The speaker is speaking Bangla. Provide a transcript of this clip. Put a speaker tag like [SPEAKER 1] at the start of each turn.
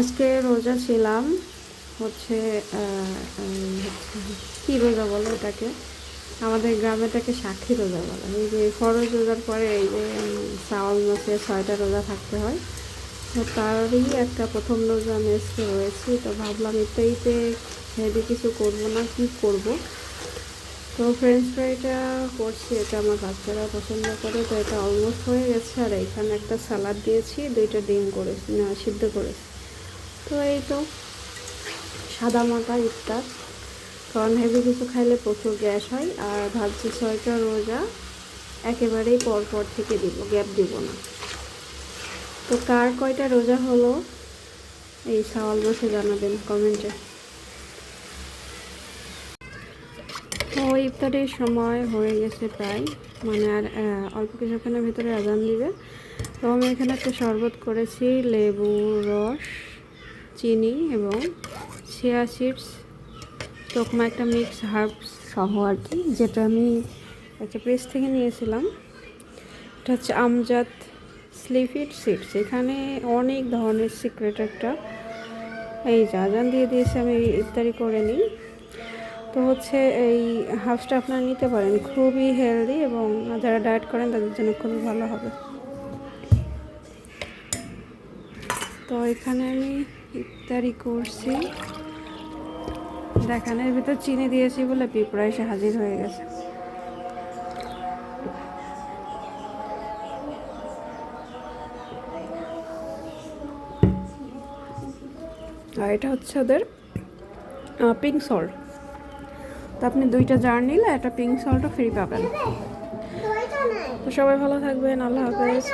[SPEAKER 1] আজকে রোজা ছিলাম, হচ্ছে কি রোজা বলে এটাকে আমাদের গ্রামে এটাকে সাক্ষী রোজা বলে। এই যে ফরজ রোজার পরে এই যে শ্রাবণ মাসে ছয়টা রোজা থাকতে হয়। তো তারই একটা প্রথম রোজা আমি রয়েছি। তো ভাবলাম এটাইতে হেভি কিছু করব না, কি করব? তো ফ্রেঞ্চ ফ্রাইটা করছি, এটা আমার বাচ্চারা পছন্দ করে, তো এটা অলমোস্ট হয়ে গেছে। আর এখানে একটা সালাদ দিয়েছি, দুইটা ডিম করেছি, না, সিদ্ধ করেছি। তো এই তো, সাদা মাটা ইফতার। কারণ হেভি কিছু খাইলে প্রচুর গ্যাস হয়, আর ভাবছি ছয়টা রোজা একেবারেই পর পর থেকে দিব, গ্যাপ দিব না। তো কার কয়টা রোজা হলো? এই সওয়াল বসে জানাবেন কমেন্টে। তো ইফতারের সময় হয়ে গেছে প্রায় মানে আর অল্প কিছুক্ষণের ভিতরে আজান দিবে। তো আমি এখানে একটা শরবত করেছি, লেবু, রস। চিনি এবং চিয়া সিডস তোকমা একটা মিক্স হার্বস সহ আর কি, যেটা আমি একটা পেজ থেকে নিয়েছিলাম। এটা হচ্ছে আমজাদ স্লিফিড সিডস এখানে অনেক ধরনের সিক্রেট একটা, এই যে আজান দিয়ে দিয়েছে আমি ইত্যাদি করে নিই। তো হচ্ছে এই হাফসটা আপনারা নিতে পারেন, খুবই হেলদি এবং যারা ডায়েট করেন তাদের জন্য খুবই ভালো হবে। তো এখানে আমি ইফতারি করছি। দেখেন, এর ভিতর চিনি দিয়েছি বলে পিঁপড়া এসে হাজির হয়ে গেছে। আর এটা হচ্ছে ওদের পিঙ্ক সল্ট তো আপনি দুইটা জার নিলে একটা পিঙ্ক সল্টও ফ্রি পাবেন। সবাই ভালো থাকবেন, আল্লাহ হাফেজ।